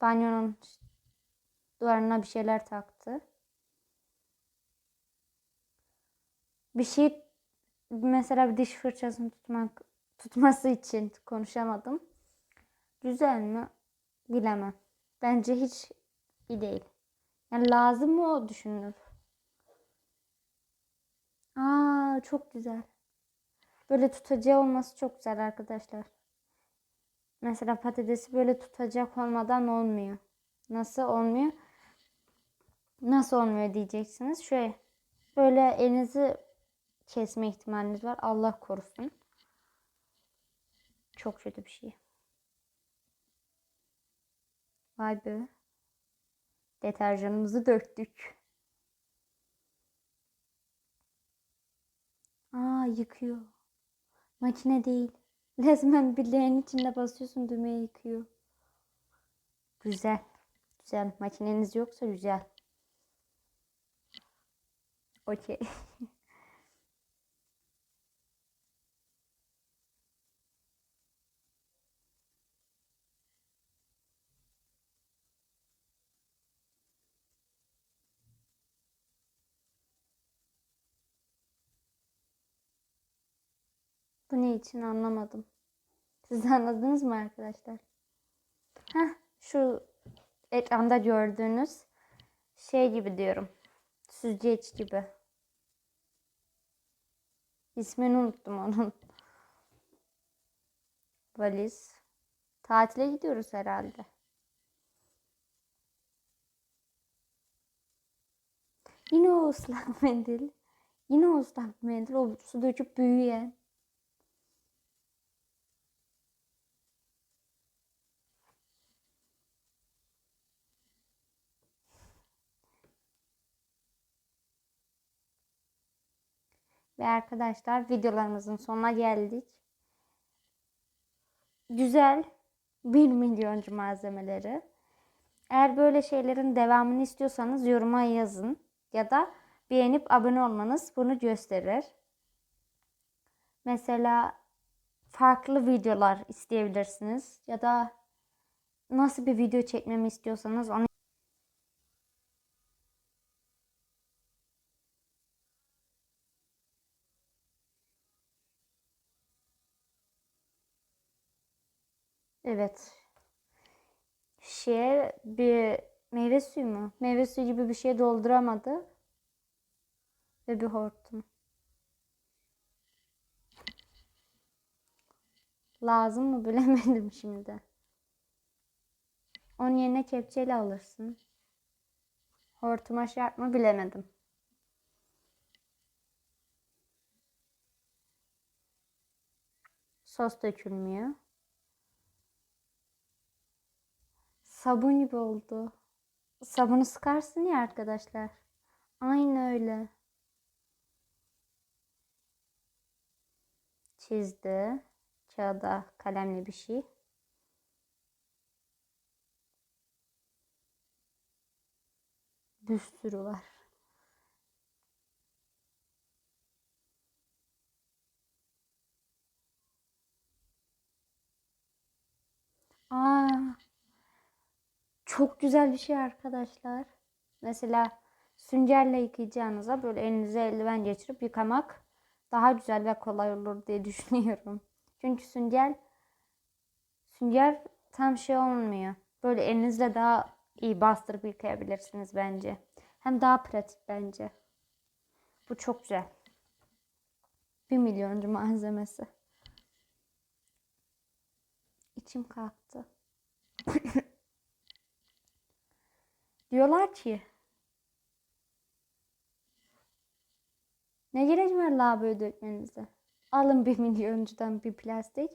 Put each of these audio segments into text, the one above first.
Banyonun duvarına bir şeyler taktı. Bir şey mesela bir diş fırçasını tutmak tutması için konuşamadım. Güzel mi? Bilemem. Bence hiç iyi değil. Yani lazım mı o düşünülür. Aa çok güzel. Böyle tutacağı olması çok güzel arkadaşlar. Mesela patatesi böyle tutacak olmadan olmuyor. Nasıl olmuyor? Nasıl olmuyor diyeceksiniz. Şöyle böyle elinizi kesme ihtimaliniz var. Allah korusun. Çok kötü bir şey. Vay be. Deterjanımızı döktük. Aa yıkıyor. Makine değil. Resmen bir leğenin içinde basıyorsun düğmeye yıkıyor. Güzel. Güzel. Makineniz yoksa güzel. Okey. Bu ne için anlamadım. Siz anladınız mı arkadaşlar? Heh, şu ekranda gördüğünüz şey gibi diyorum. Süzgeç gibi. İsmini unuttum onun. Valiz. Tatile gidiyoruz herhalde. Yine o ıslak mendil. Yine o ıslak mendil. O su döküp büyüyen. Ve arkadaşlar videolarımızın sonuna geldik. Güzel 1 milyoncu malzemeleri. Eğer böyle şeylerin devamını istiyorsanız yoruma yazın. Ya da beğenip abone olmanız bunu gösterir. Mesela farklı videolar isteyebilirsiniz. Ya da nasıl bir video çekmemi istiyorsanız onu Evet. Şeye bir meyve suyu mu? Meyve suyu gibi bir şey dolduramadı. Ve bir hortum. Lazım mı bilemedim şimdi. Onun yerine kepçeyle alırsın. Hortuma şart mı bilemedim. Sos dökülmüyor. Sabun gibi oldu. Sabunu sıkarsın ya arkadaşlar. Aynı öyle. Çizdi. Kağıda kalemli bir şey. Bir sürü var. Aa, çok güzel bir şey arkadaşlar. Mesela süngerle yıkayacağınıza böyle elinize eldiven geçirip yıkamak daha güzel ve kolay olur diye düşünüyorum. Çünkü sünger sünger tam şey olmuyor. Böyle elinizle daha iyi bastırıp yıkayabilirsiniz bence. Hem daha pratik bence. Bu çok güzel. Bir milyoncu malzemesi. İçim kalktı. Diyorlar ki ne gerek var lavaboya dökmenize? Alın bir milyoncudan bir plastik.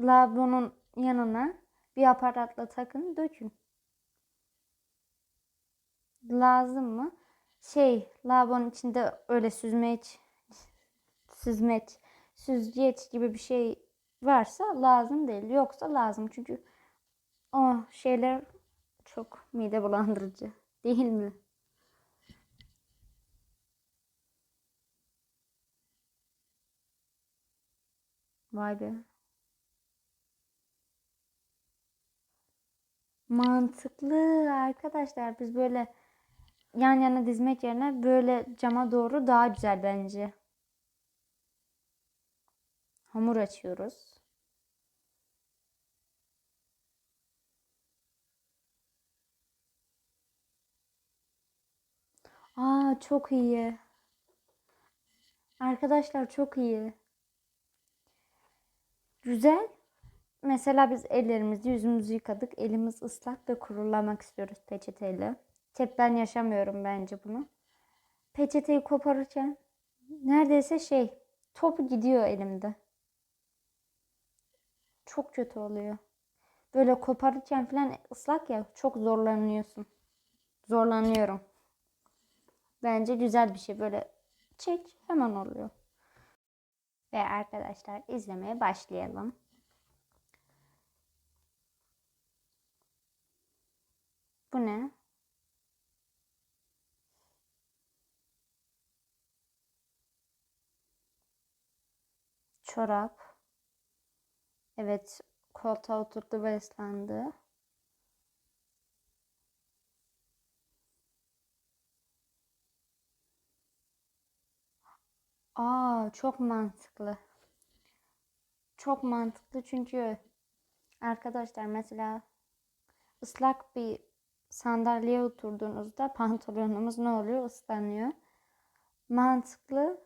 Lavabonun yanına bir aparatla takın dökün. Lazım mı? Şey lavabonun içinde öyle süzmeç süzmeç süzgeç gibi bir şey varsa lazım değil. Yoksa lazım. Çünkü o şeyler çok mide bulandırıcı. Değil mi? Vay be. Mantıklı arkadaşlar. Biz böyle yan yana dizmek yerine böyle cama doğru daha güzel bence. Hamur açıyoruz. Çok iyi. Arkadaşlar çok iyi. Güzel. Mesela biz ellerimizi yüzümüzü yıkadık. Elimiz ıslak ve kurulamak istiyoruz peçeteyle. Tek ben yaşamıyorum bence bunu. Peçeteyi koparırken neredeyse şey top gidiyor elimde. Çok kötü oluyor. Böyle koparırken falan ıslak ya çok zorlanıyorsun. Zorlanıyorum. Bence güzel bir şey. Böyle çek hemen oluyor. Ve arkadaşlar izlemeye başlayalım. Bu ne? Çorap. Evet, koltuğa oturdu ve Aa, çok mantıklı. Çok mantıklı çünkü arkadaşlar mesela ıslak bir sandalyeye oturduğunuzda pantolonumuz ne oluyor? Islanıyor. Mantıklı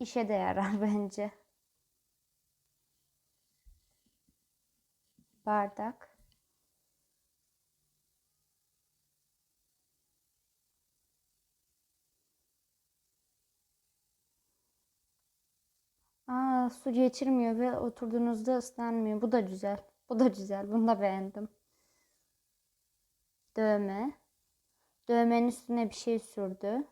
işe de yarar bence. Bardak. Aa, su geçirmiyor ve oturduğunuzda ıslanmıyor. Bu da güzel. Bu da güzel. Bunu da beğendim. Dövme. Dövmenin üstüne bir şey sürdü.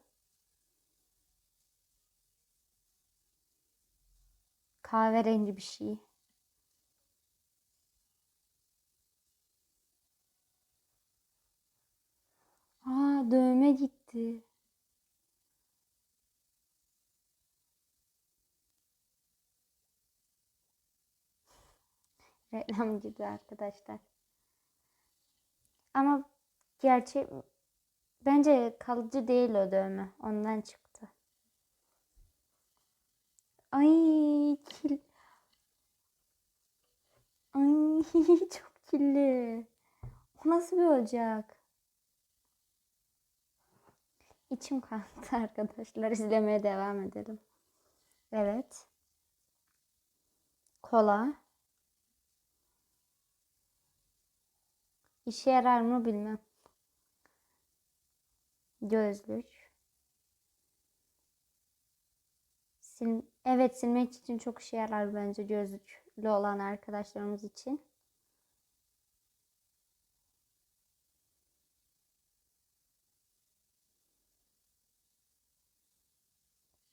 Kahverengi bir şey. Aa, dövme gitti. Reklam gibi arkadaşlar. Ama gerçek bence kalıcı değil o dövme. Ondan çıktı. Ay kil. Ay çok kirli. O nasıl bir olacak? İçim kalktı arkadaşlar. İzlemeye devam edelim. Evet. Kola. İşe yarar mı bilmem. Gözlük. Sil evet silmek için çok işe yarar bence gözlüklü olan arkadaşlarımız için.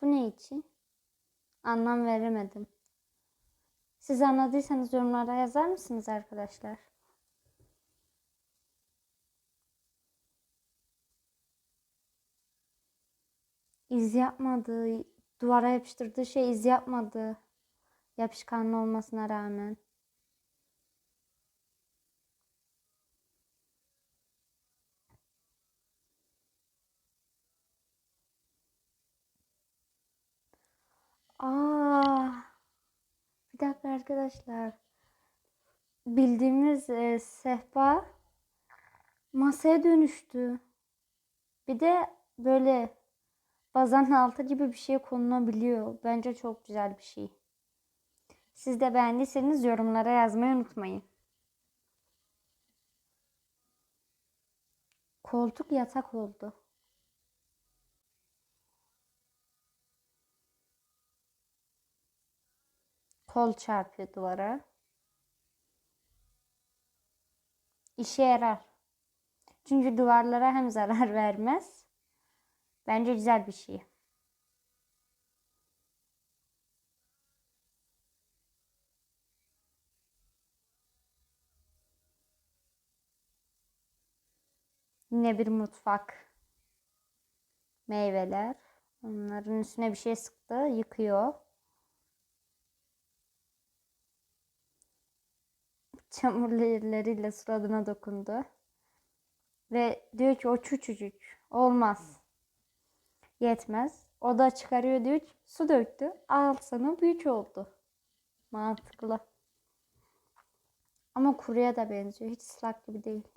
Bu ne için? Anlam veremedim. Siz anladıysanız yorumlara yazar mısınız arkadaşlar? İz yapmadı. Duvara yapıştırdığı şey iz yapmadı. Yapışkanlı olmasına rağmen. Aa, bir dakika arkadaşlar. Bildiğimiz e, sehpa masaya dönüştü. Bir de böyle bazanın altı gibi bir şey konulabiliyor. Bence çok güzel bir şey. Siz de beğendiyseniz yorumlara yazmayı unutmayın. Koltuk yatak oldu. Kol çarpıyor duvara. İşe yarar. Çünkü duvarlara hem zarar vermez. Bence güzel bir şey. Yine bir mutfak. Meyveler. Onların üstüne bir şey sıktı. Yıkıyor. çamurlu elleriyle suratına dokundu. Ve diyor ki o küçücük olmaz. Yetmez. O da çıkarıyor diyor su döktü. Al sana büyük oldu. Mantıklı. Ama kuruya da benziyor. Hiç ıslak gibi değil.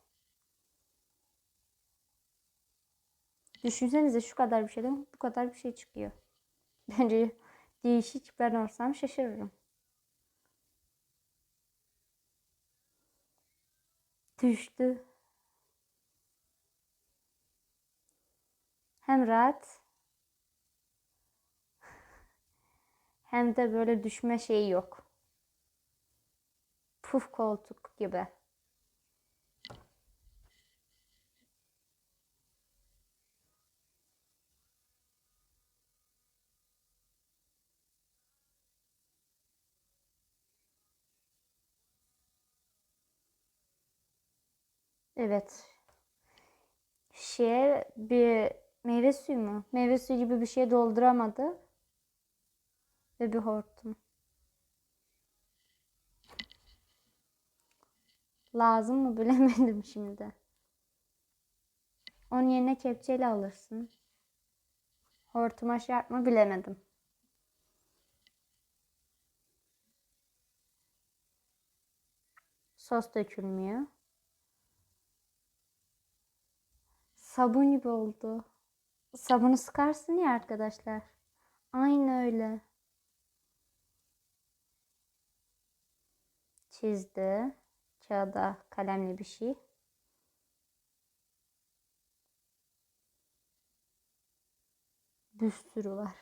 Düşünsenize şu kadar bir şeyden bu kadar bir şey çıkıyor. Bence değişik. Ben olsam şaşırırım. Düştü. Hem rahat hem de böyle düşme şeyi yok. Puf koltuk gibi. Evet. Şeye bir meyve suyu mu? Meyve suyu gibi bir şey dolduramadı. Ve bir hortum. Lazım mı bilemedim şimdi. Onun yerine kepçeyle alırsın. Hortuma şart mı bilemedim. Sos dökülmüyor. Sabun gibi oldu. Sabunu sıkarsın ya arkadaşlar. Aynı öyle. Çizdi. Kağıda kalemli bir şey. Bir sürü var.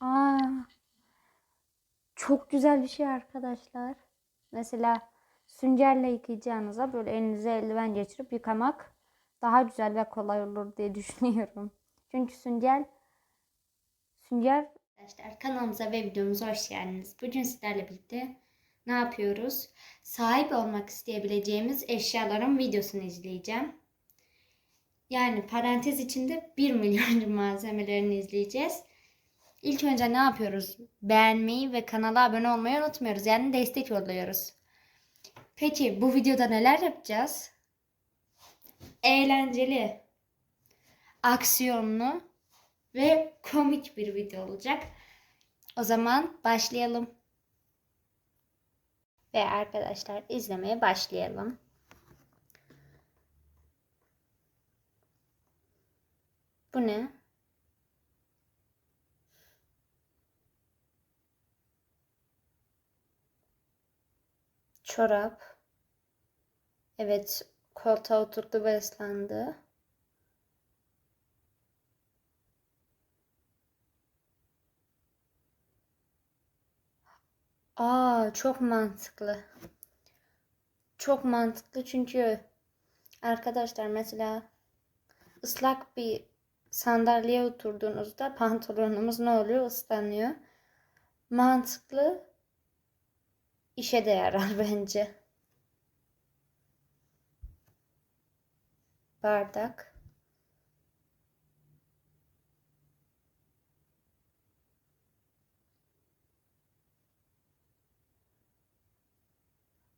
Aa, çok güzel bir şey arkadaşlar. Mesela süngerle yıkayacağınıza böyle elinize eldiven geçirip yıkamak daha güzel ve kolay olur diye düşünüyorum. Çünkü sünger sünger Arkadaşlar kanalımıza ve videomuza hoş geldiniz. Bugün sizlerle birlikte ne yapıyoruz? Sahip olmak isteyebileceğimiz eşyaların videosunu izleyeceğim. Yani parantez içinde 1 milyoncu malzemelerini izleyeceğiz. İlk önce ne yapıyoruz? Beğenmeyi ve kanala abone olmayı unutmuyoruz. Yani destek yolluyoruz. Peki bu videoda neler yapacağız? Eğlenceli, aksiyonlu ve komik bir video olacak. O zaman başlayalım. Ve arkadaşlar izlemeye başlayalım. Bu ne? Çorap. Evet, koltuğa oturdu ve ıslandı. Aa, çok mantıklı. Çok mantıklı çünkü arkadaşlar mesela ıslak bir sandalyeye oturduğunuzda pantolonumuz ne oluyor? Islanıyor. Mantıklı işe de yarar bence. Bardak.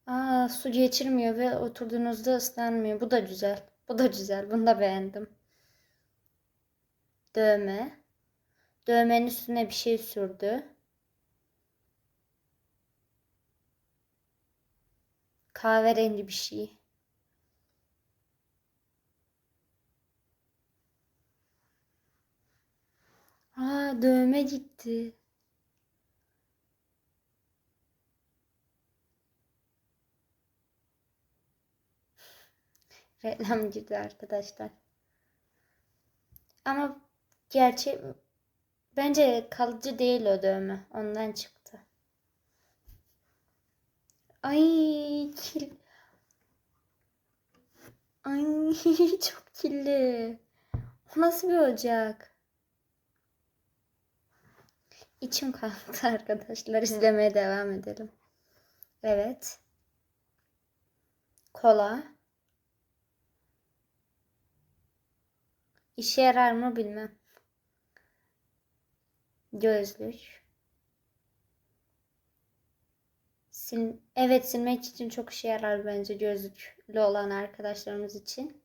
Aa, su geçirmiyor ve oturduğunuzda ıslanmıyor. Bu da güzel. Bu da güzel. Bunu da beğendim. Dövme. Dövmenin üstüne bir şey sürdü. Kahverengi bir şey. Aa, dövme gitti. Reklam girdi arkadaşlar. Ama gerçek bence kalıcı değil o dövme. Ondan çıktı. Ay kil. Ay çok kirli. O nasıl bir ocak? İçim kalktı arkadaşlar. İzlemeye devam edelim. Evet. Kola. İşe yarar mı bilmem. Gözlük. Sil evet silmek için çok işe yarar bence gözlüklü olan arkadaşlarımız için.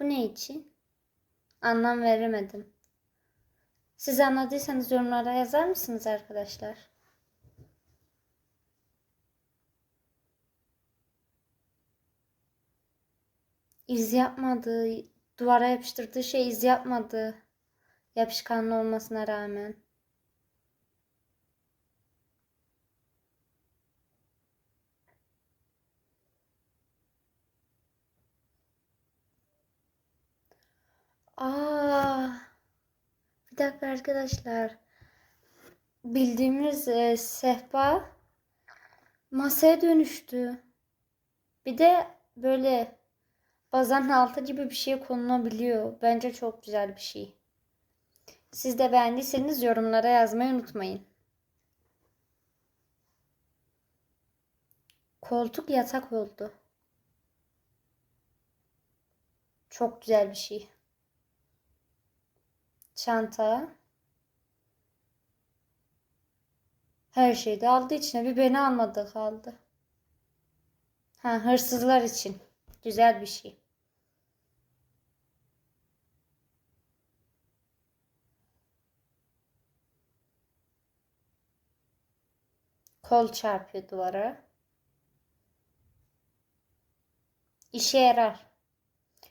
Bu ne için? Anlam veremedim. Siz anladıysanız yorumlara yazar mısınız arkadaşlar? İz yapmadı. Duvara yapıştırdığı şey iz yapmadı. Yapışkanlı olmasına rağmen. Aa, bir dakika arkadaşlar. Bildiğimiz e, sehpa masaya dönüştü. Bir de böyle bazanın altı gibi bir şey konulabiliyor. Bence çok güzel bir şey. Siz de beğendiyseniz yorumlara yazmayı unutmayın. Koltuk yatak oldu. Çok güzel bir şey. Çanta. Her şeyi de aldı içine. Bir beni almadı kaldı. Ha, hırsızlar için. Güzel bir şey. Kol çarpıyor duvara. İşe yarar.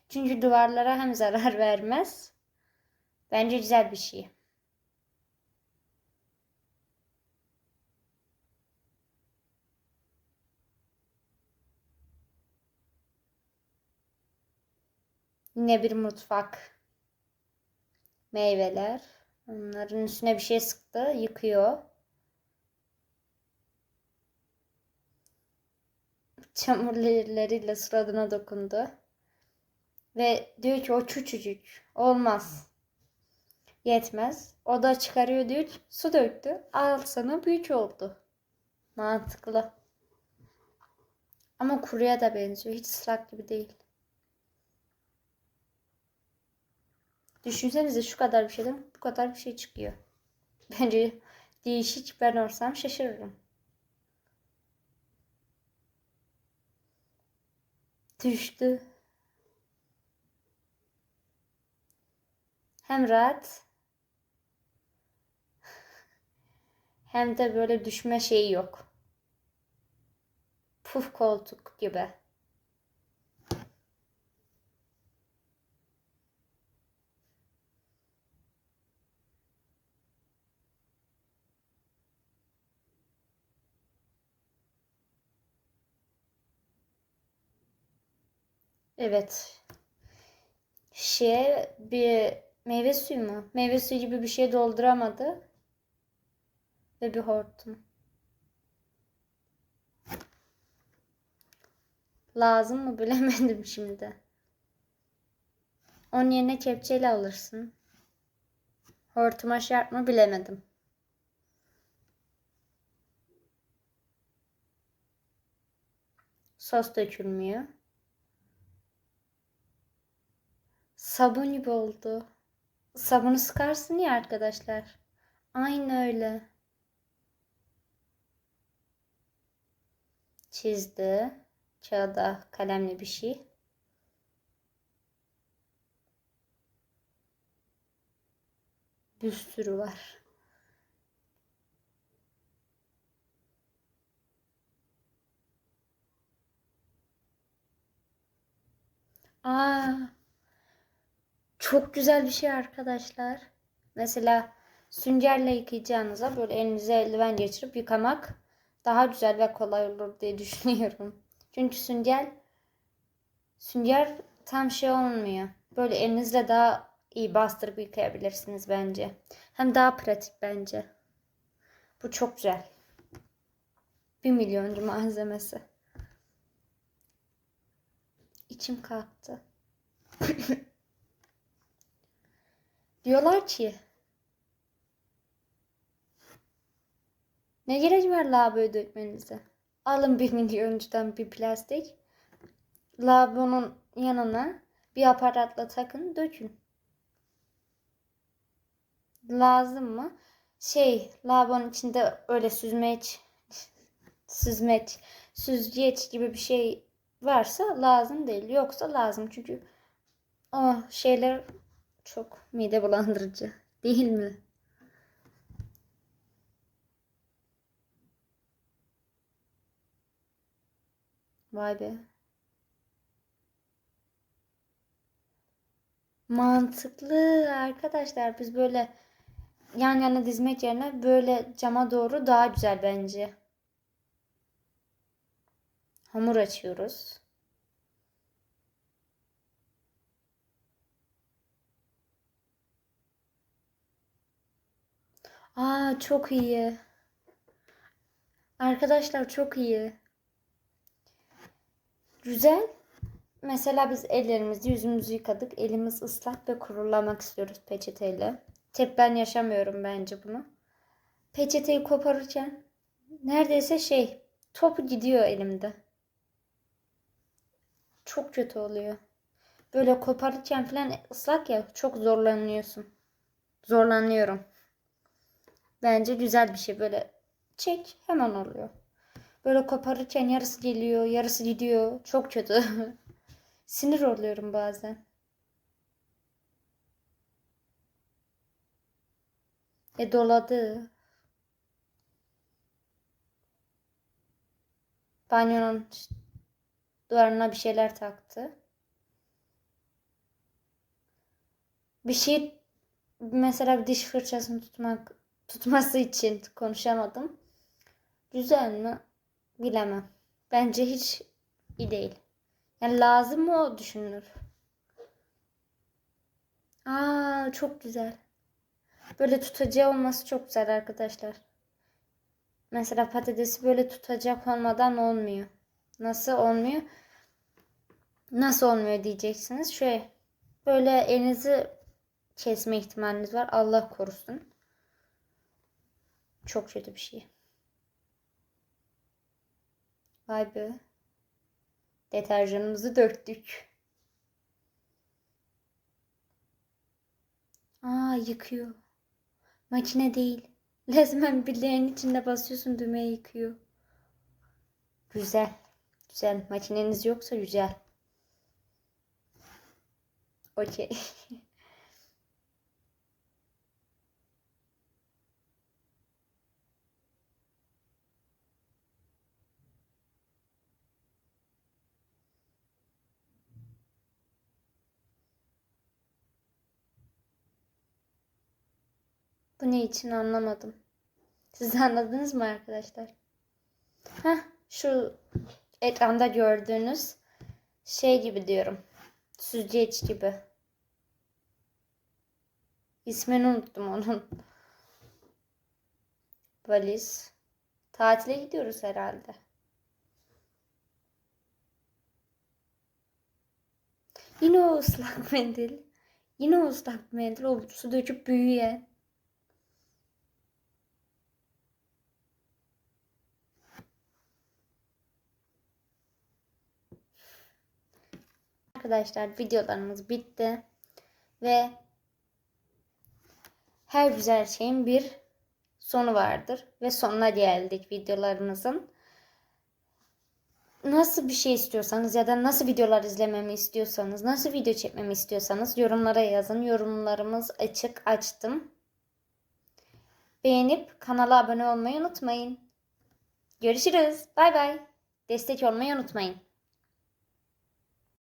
Çünkü duvarlara hem zarar vermez. Bence güzel bir şey. Yine bir mutfak. Meyveler. Onların üstüne bir şey sıktı. Yıkıyor. Çamurlu elleriyle suratına dokundu. Ve diyor ki o küçücük. Olmaz. Yetmez. O da çıkarıyor diyor su döktü. Al sana büyük oldu. Mantıklı. Ama kuruya da benziyor. Hiç ıslak gibi değil. Düşünsenize şu kadar bir şeyden bu kadar bir şey çıkıyor. Bence değişik ben olsam şaşırırım. Düştü. Hem rahat hem de böyle düşme şeyi yok. Puf koltuk gibi. Evet. Şeye bir meyve suyu mu? Meyve suyu gibi bir şey dolduramadı. Ve bir hortum. Lazım mı bilemedim şimdi. Onun yerine kepçeyle alırsın. Hortuma şart mı bilemedim. Sos dökülmüyor. Sabun gibi oldu. Sabunu sıkarsın ya arkadaşlar. Aynı öyle. Çizdi. Kağıda kalemli bir şey. Bir sürü var. Aa, çok güzel bir şey arkadaşlar. Mesela süngerle yıkayacağınıza böyle elinize eldiven geçirip yıkamak daha güzel ve kolay olur diye düşünüyorum. Çünkü sünger sünger tam şey olmuyor. Böyle elinizle daha iyi bastırıp yıkayabilirsiniz bence. Hem daha pratik bence. Bu çok güzel. Bir milyoncu malzemesi. İçim kalktı. Diyorlar ki Ne gerek var lavaboya dökmenize? Alın bir milyoncudan bir plastik. Lavabonun yanına bir aparatla takın dökün. Lazım mı? Şey lavabonun içinde öyle süzmeç süzmeç süzgeç gibi bir şey varsa lazım değil. Yoksa lazım çünkü o şeyler çok mide bulandırıcı değil mi? Vay be. Mantıklı arkadaşlar. Biz böyle yan yana dizmek yerine böyle cama doğru daha güzel bence. Hamur açıyoruz. Aa çok iyi. Arkadaşlar çok iyi. Güzel. Mesela biz ellerimizi yüzümüzü yıkadık. Elimiz ıslak ve kurulamak istiyoruz peçeteyle. Tek ben yaşamıyorum bence bunu. Peçeteyi koparırken neredeyse şey topu gidiyor elimde. Çok kötü oluyor. Böyle koparırken falan ıslak ya çok zorlanıyorsun. Zorlanıyorum. Bence güzel bir şey. Böyle çek hemen oluyor. Böyle koparırken yarısı geliyor, yarısı gidiyor. Çok kötü. Sinir oluyorum bazen. E doladı. Banyonun duvarına bir şeyler taktı. Bir şey mesela bir diş fırçasını tutmak tutması için konuşamadım. Güzel mi? Bilemem. Bence hiç iyi değil. Yani lazım mı o düşünülür. Aa çok güzel. Böyle tutacağı olması çok güzel arkadaşlar. Mesela patatesi böyle tutacak olmadan olmuyor. Nasıl olmuyor? Nasıl olmuyor diyeceksiniz. Şöyle böyle elinizi kesme ihtimaliniz var. Allah korusun. Çok kötü bir şey. Vay be. Deterjanımızı döktük. Aa yıkıyor. Makine değil. Resmen bileğin içinde basıyorsun düğmeye yıkıyor. Güzel. Güzel. Makineniz yoksa güzel. Okey. Ne için anlamadım. Siz anladınız mı arkadaşlar? Heh, şu ekranda gördüğünüz şey gibi diyorum. Süzgeç gibi. İsmini unuttum onun. Valiz. Tatile gidiyoruz herhalde. Yine o ıslak mendil. Yine o ıslak mendil. O su döküp büyüyen. Arkadaşlar videolarımız bitti. Ve her güzel şeyin bir sonu vardır. Ve sonuna geldik videolarımızın. Nasıl bir şey istiyorsanız ya da nasıl videolar izlememi istiyorsanız, nasıl video çekmemi istiyorsanız yorumlara yazın. Yorumlarımız açık açtım. Beğenip kanala abone olmayı unutmayın. Görüşürüz. Bay bay. Destek olmayı unutmayın.